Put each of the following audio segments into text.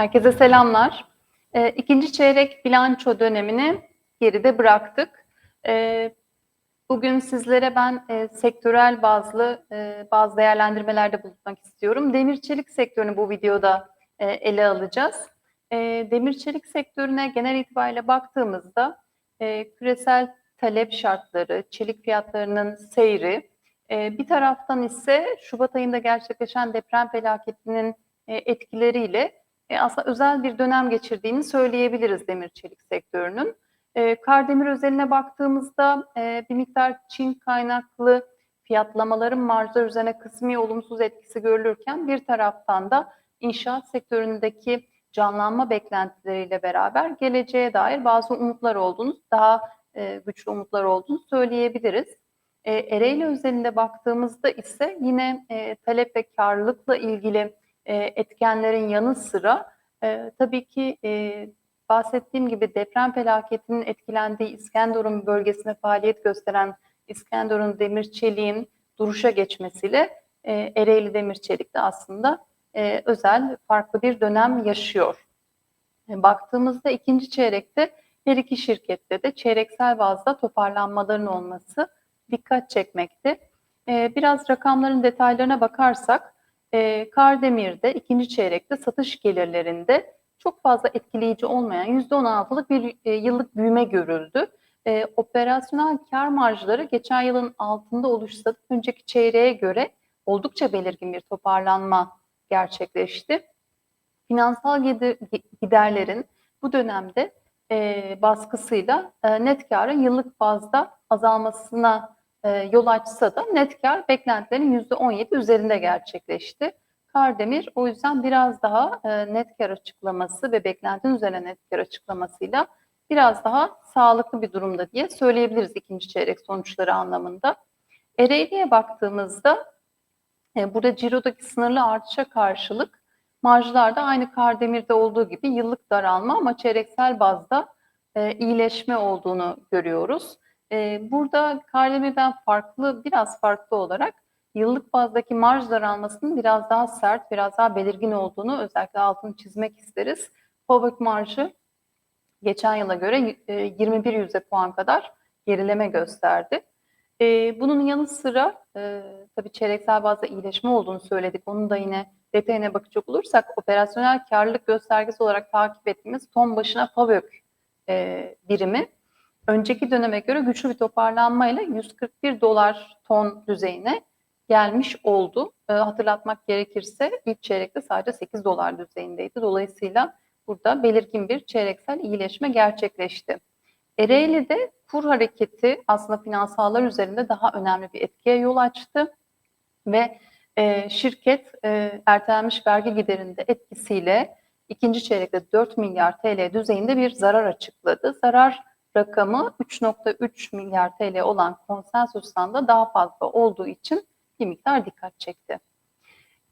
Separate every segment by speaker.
Speaker 1: Herkese selamlar. E, ikinci çeyrek bilanço dönemini geride bıraktık. E, bugün sizlere ben e, sektörel bazlı e, bazı değerlendirmelerde bulunmak istiyorum. Demir çelik sektörünü bu videoda e, ele alacağız. E, demir çelik sektörüne genel itibariyle baktığımızda e, küresel talep şartları, çelik fiyatlarının seyri, e, bir taraftan ise Şubat ayında gerçekleşen deprem felaketinin e, etkileriyle e, aslında özel bir dönem geçirdiğini söyleyebiliriz demir çelik sektörünün. E, Kardemir özeline baktığımızda e, bir miktar Çin kaynaklı fiyatlamaların marjlar üzerine kısmi olumsuz etkisi görülürken bir taraftan da inşaat sektöründeki canlanma beklentileriyle beraber geleceğe dair bazı umutlar olduğunu, daha e, güçlü umutlar olduğunu söyleyebiliriz. E, Ereğli özelinde baktığımızda ise yine e, talep ve karlılıkla ilgili e, etkenlerin yanı sıra e, tabii ki e, bahsettiğim gibi deprem felaketinin etkilendiği İskenderun bölgesine faaliyet gösteren İskenderun Demir Çelik'in duruşa geçmesiyle e, Ereğli Demir Çelik de aslında özel farklı bir dönem yaşıyor. Baktığımızda ikinci çeyrekte her iki şirkette de çeyreksel bazda toparlanmaların olması dikkat çekmekte. Biraz rakamların detaylarına bakarsak e, Kardemir'de ikinci çeyrekte satış gelirlerinde çok fazla etkileyici olmayan %16'lık bir e, yıllık büyüme görüldü. E, operasyonel kar marjları geçen yılın altında oluşsa önceki çeyreğe göre oldukça belirgin bir toparlanma gerçekleşti. Finansal giderlerin bu dönemde e, baskısıyla e, net karın yıllık bazda azalmasına yol açsa da net kar beklentilerin %17 üzerinde gerçekleşti. Kardemir o yüzden biraz daha e, net kar açıklaması ve beklentinin üzerine net kar açıklamasıyla biraz daha sağlıklı bir durumda diye söyleyebiliriz ikinci çeyrek sonuçları anlamında. Ereğli'ye baktığımızda e, burada cirodaki sınırlı artışa karşılık marjlarda aynı Kardemir'de olduğu gibi yıllık daralma ama çeyreksel bazda e, iyileşme olduğunu görüyoruz. E, burada Kardemir'den farklı, biraz farklı olarak yıllık bazdaki marj daralmasının biraz daha sert, biraz daha belirgin olduğunu özellikle altını çizmek isteriz. Fabrik marjı geçen yıla göre 21 yüzde puan kadar gerileme gösterdi. Bunun yanı sıra tabii çeyreksel bazda iyileşme olduğunu söyledik. Onun da yine detayına bakacak olursak operasyonel karlılık göstergesi olarak takip ettiğimiz ton başına FAVÖK birimi önceki döneme göre güçlü bir toparlanmayla 141 dolar ton düzeyine gelmiş oldu. E, hatırlatmak gerekirse ilk çeyrekte sadece 8 dolar düzeyindeydi. Dolayısıyla burada belirgin bir çeyreksel iyileşme gerçekleşti. Ereğli'de kur hareketi aslında finansallar üzerinde daha önemli bir etkiye yol açtı ve e, şirket e, ertelenmiş vergi giderinde etkisiyle ikinci çeyrekte 4 milyar TL düzeyinde bir zarar açıkladı. Zarar rakamı 3.3 milyar TL olan konsensustan da daha fazla olduğu için bir miktar dikkat çekti.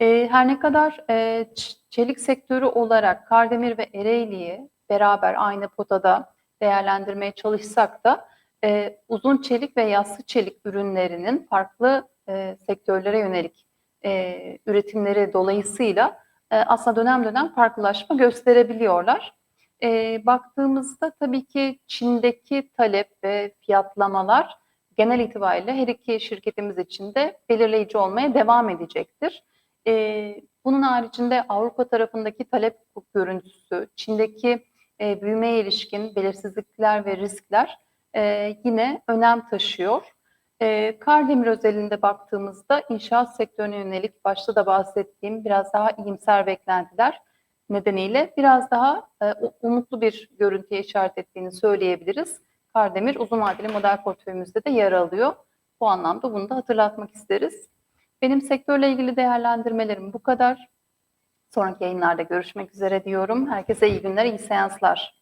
Speaker 1: E, her ne kadar e, çelik sektörü olarak Kardemir ve Ereğli'yi beraber aynı potada değerlendirmeye çalışsak da e, uzun çelik ve yassı çelik ürünlerinin farklı e, sektörlere yönelik üretimleri dolayısıyla aslında dönem dönem farklılaşma gösterebiliyorlar. E, baktığımızda tabii ki Çin'deki talep ve fiyatlamalar genel itibariyle her iki şirketimiz için de belirleyici olmaya devam edecektir. E, bunun haricinde Avrupa tarafındaki talep görüntüsü, Çin'deki e, büyümeye ilişkin belirsizlikler ve riskler e, yine önem taşıyor. E, Kardemir özelinde baktığımızda inşaat sektörüne yönelik başta da bahsettiğim biraz daha iyimser beklentiler nedeniyle biraz daha e, umutlu bir görüntüye işaret ettiğini söyleyebiliriz. Kardemir uzun vadeli model portföyümüzde de yer alıyor. Bu anlamda bunu da hatırlatmak isteriz. Benim sektörle ilgili değerlendirmelerim bu kadar. Sonraki yayınlarda görüşmek üzere diyorum. Herkese iyi günler, iyi seanslar.